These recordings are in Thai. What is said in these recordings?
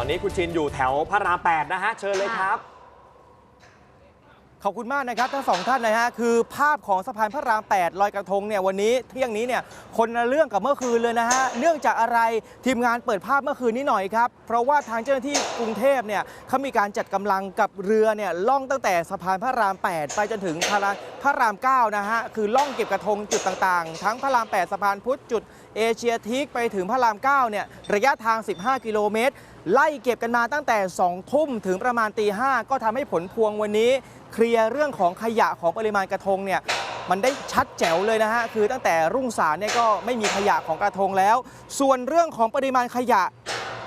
อนนี้คุณชินอยู่แถวพระราม8นะฮะ เชิญเลยครับ ขอบคุณมากนะครับทั้งสองท่านนะฮะคือภาพของสะพานพระราม 8 ลอยกระทงเนี่ยวันนี้เที่ยงนี้เนี่ยคนละเรื่องกับเมื่อคืนเลยนะฮะเนื่องจากอะไรทีมงานเปิดภาพเมื่อคืนนี้หน่อยครับ เพราะว่าทางเจ้าหน้าที่กรุงเทพเนี่ยเขามีการจัดกำลังกับเรือเนี่ยล่องตั้งแต่สะพานพระราม 8 ไปจนถึงพระรามพระราม9นะฮะคือล่องเก็บกระทงจุดต่างๆ ทั้งพระราม 8 สะพานพุทธจุดเอเชียทิกไปถึงพระราม9เนี่ยระยะทาง 15 กิโลเมตรไล่เก็บกันมาตั้งแต่ 2 ทุ่มถึงประมาณตีห้าก็ทำให้ผลพวงวันนี้ เคลียร์เรื่องของขยะของปริมาณกระทงเนี่ยมันได้ชัดแจ๋วเลยนะฮะคือตั้งแต่รุ่งสารเนี่ยก็ไม่มีขยะของกระทงแล้ว ส่วนเรื่องของปริมาณขยะ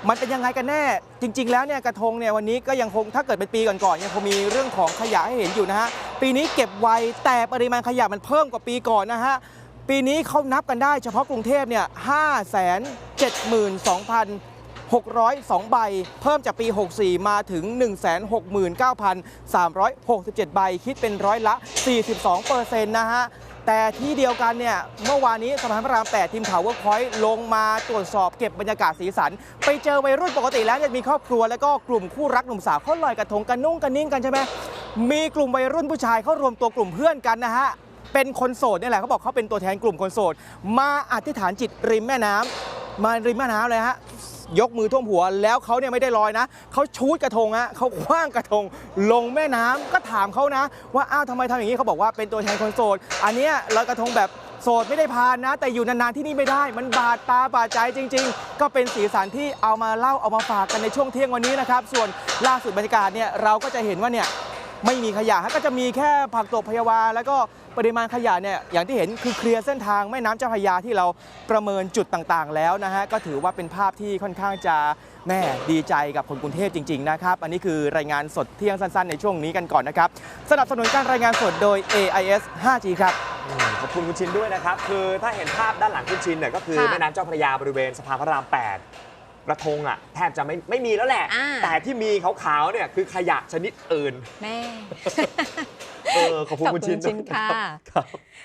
มันเป็นยังไงกันแน่ จริง ๆ แล้วเนี่ยกระทงเนี่ยวันนี้ก็ยังคงถ้าเกิดเป็นปีก่อนๆยังคงมีเรื่องของขยะให้เห็นอยู่นะฮะปีนี้เก็บไว้แต่ปริมาณขยะมันเพิ่มกว่าปีก่อนนะฮะปีนี้เขานับกันได้เฉพาะกรุงเทพเนี่ย5 7 2 602 ใบ เพิ่มจากปี 64 มาถึง 169,367 ใบ คิดเป็นร้อยละ 42เปอร์เซ็นต์นะฮะแต่ที่เดียวกันเนี่ยเมื่อวานนี้สะพานพระราม 8 ทีมข่าวเวิร์กพอยต์ลงมาตรวจสอบเก็บบรรยากาศสีสัน ไปเจอวัยรุ่นปกติแล้วเนี่ยมีครอบครัวแล้วก็กลุ่มคู่รักหนุ่มสาวเขาลอยกระทงกันนุ่งกันนิ่งกันใช่ไหมมีกลุ่มวัยรุ่นผู้ชายเขารวมตัวกลุ่มเพื่อนกันนะฮะเป็นคนโสดนี่แหละเขาบอกเขาเป็นตัวแทนกลุ่มคนโสด มาอธิษฐานจิตริมแม่น้ำมาริมแม่น้ำเลยฮะ ยกมือท่วมหัว แล้วเขาเนี่ยไม่ได้ลอยนะเขาชูดกระทงฮะเขาคว้างกระทง ลงแม่น้ำก็ถามเขานะ ว่าอ้าวทำไมทำอย่างนี้เขาบอกว่าเป็นตัวแทนคนโสดอันเนี้ยลอยกระทงแบบโสดไม่ได้พานนะ แต่อยู่นานๆที่นี่ไม่ได้ มันบาดตาบาดใจจริง ๆ ก็เป็นสีสันที่เอามาเล่าเอามาฝากกันในช่วงเที่ยงวันนี้นะครับส่วนล่าสุดบรรยากาศเนี่ยเราก็จะเห็นว่าเนี่ย ไม่มีขยะฮะก็จะมีแค่ผักตบพยาวา แล้วก็ปริมาณขยะเนี่ยอย่างที่เห็นคือเคลียร์เส้นทางแม่น้ำเจ้าพระยาที่เราประเมินจุดต่างๆ แล้วนะฮะก็ถือว่าเป็นภาพที่ค่อนข้างจะแม่ดีใจกับคนกรุงเทพจริง ๆ นะครับ อันนี้คือรายงานสดเที่ยงสั้นๆ ในช่วงนี้กันก่อนนะครับสนับสนุนการรายงานสดโดย AIS 5G ครับอืมขอบคุณคุณชินด้วยนะครับ คือถ้าเห็นภาพด้านหลังคุณชินเนี่ยก็คือค่ะ แม่น้ำเจ้าพระยาบริเวณสะพานพระราม 8 กระทงอะแทบจะไม่ไม่มีแล้วแหละ อ่า แต่ที่มีขาวๆเนี่ยคือขยะชนิดอื่น แม่ เออขอบคุณคุณชินขอบคุณชินด้วยค่ะ ครับ